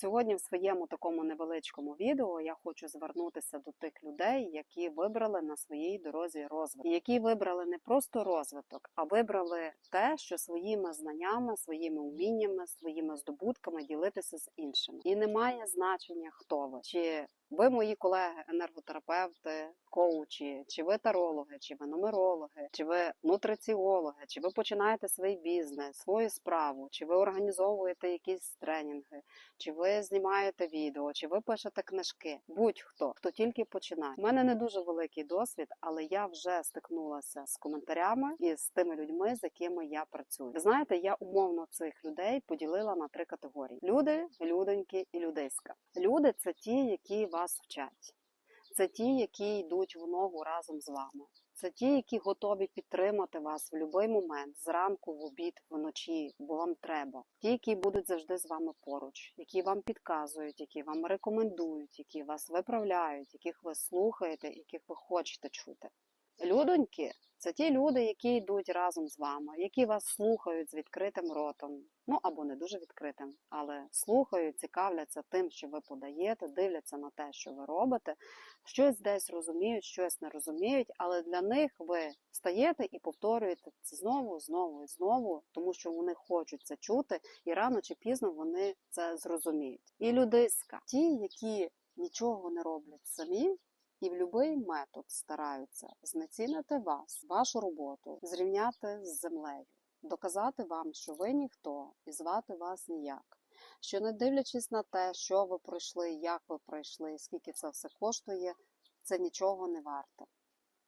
Сьогодні в своєму такому невеличкому відео я хочу звернутися до тих людей, які вибрали на своїй дорозі розвиток, які вибрали не просто розвиток, а вибрали те, що своїми знаннями, своїми уміннями, своїми здобутками ділитися з іншими. І немає значення, хто ви чи ви, мої колеги, енерготерапевти, коучі, чи ви тарологи, чи ви нумерологи, чи ви нутриціологи, чи ви починаєте свій бізнес, свою справу, чи ви організовуєте якісь тренінги, чи ви знімаєте відео, чи ви пишете книжки. Будь-хто, хто тільки починає. У мене не дуже великий досвід, але я вже стикнулася з коментарями і з тими людьми, з якими я працюю. Ви знаєте, я умовно цих людей поділила на три категорії: люди, людоньки і людиська. Люди це ті, які вас вчать. Це ті, які йдуть в ногу разом з вами. Це ті, які готові підтримати вас в будь-який момент, зранку, в обід, вночі, бо вам треба. Ті, які будуть завжди з вами поруч, які вам підказують, які вам рекомендують, які вас виправляють, яких ви слухаєте, яких ви хочете чути. Людоньки це ті люди, які йдуть разом з вами, які вас слухають з відкритим ротом, ну або не дуже відкритим, але слухають, цікавляться тим, що ви подаєте, дивляться на те, що ви робите, щось десь розуміють, щось не розуміють, але для них ви стаєте і повторюєте це знову, знову і знову, тому що вони хочуть це чути, і рано чи пізно вони це зрозуміють. І людиська, ті, які нічого не роблять самі. І в будь-який метод стараються знецінити вас, вашу роботу, зрівняти з землею, доказати вам, що ви ніхто, і звати вас ніяк. Що не дивлячись на те, що ви пройшли, як ви пройшли, скільки це все коштує, це нічого не варте.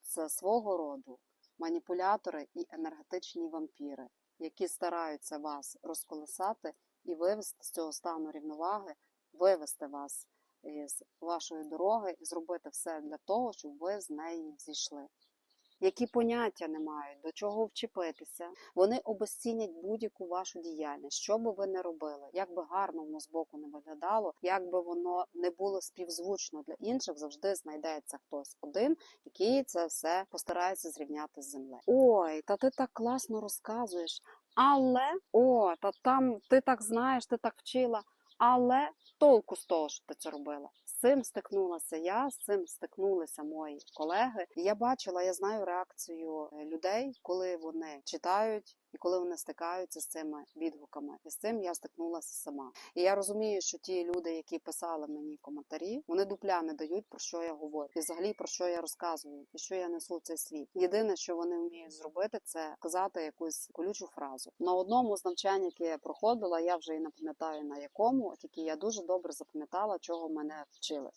Це свого роду маніпулятори і енергетичні вампіри, які стараються вас розколесати і вивести з цього стану рівноваги, вивести вас з вашої дороги і зробити все для того, щоб ви з неї зійшли. Які поняття не мають, до чого вчепитися, вони обезцінять будь-яку вашу діяльність, що би ви не робили, як би гарно воно збоку не виглядало, як би воно не було співзвучно для інших, завжди знайдеться хтось один, який це все постарається зрівняти з землею. Ой, та ти так класно розказуєш. Але о, та там ти так знаєш, ти так вчила. Але толку з того, що ти це робила. З цим стикнулася я, з цим стикнулися мої колеги. І Я бачила, я знаю реакцію е, людей, коли вони читають і коли вони стикаються з цими відгуками. І з цим я стикнулася сама. І я розумію, що ті люди, які писали мені коментарі, вони дупля не дають про що я говорю, і взагалі про що я розказую, і що я несу цей світ. Єдине, що вони вміють зробити, це сказати якусь колючу фразу. На одному з навчань, яке я проходила, я вже і не пам'ятаю на якому, тільки я дуже добре запам'ятала, чого мене вчили.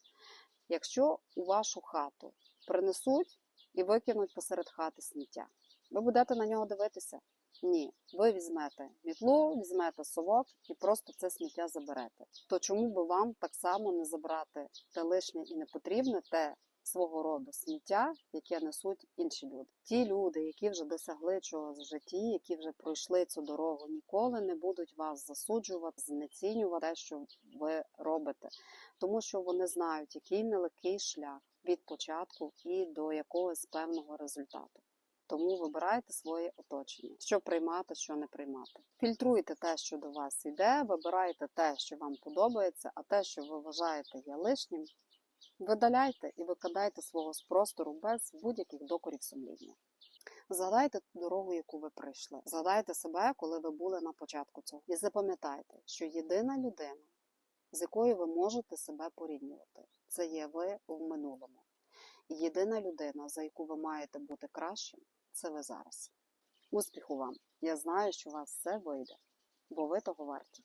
Якщо у вашу хату принесуть і викинуть посеред хати сміття, ви будете на нього дивитися. Ні, ви візьмете мітлу, візьмете совок і просто це сміття заберете. То чому би вам так само не забрати те лишнє і непотрібне, те свого роду сміття, яке несуть інші люди? Ті люди, які вже досягли чогось в житті, які вже пройшли цю дорогу, ніколи не будуть вас засуджувати, знецінювати те, що ви робите, тому що вони знають, який нелегкий шлях від початку і до якогось певного результату. Тому вибирайте своє оточення, що приймати, що не приймати. Фільтруйте те, що до вас йде, вибирайте те, що вам подобається, а те, що ви вважаєте є лишнім, видаляйте і викидайте свого з простору без будь-яких докорів сумління. Згадайте ту дорогу, яку ви пройшли. Згадайте себе, коли ви були на початку цього. І запам'ятайте, що єдина людина, з якою ви можете себе порівнювати, це є ви в минулому. Єдина людина, за яку ви маєте бути кращим, це ви зараз. Успіху вам! Я знаю, що у вас все вийде, бо ви того варті.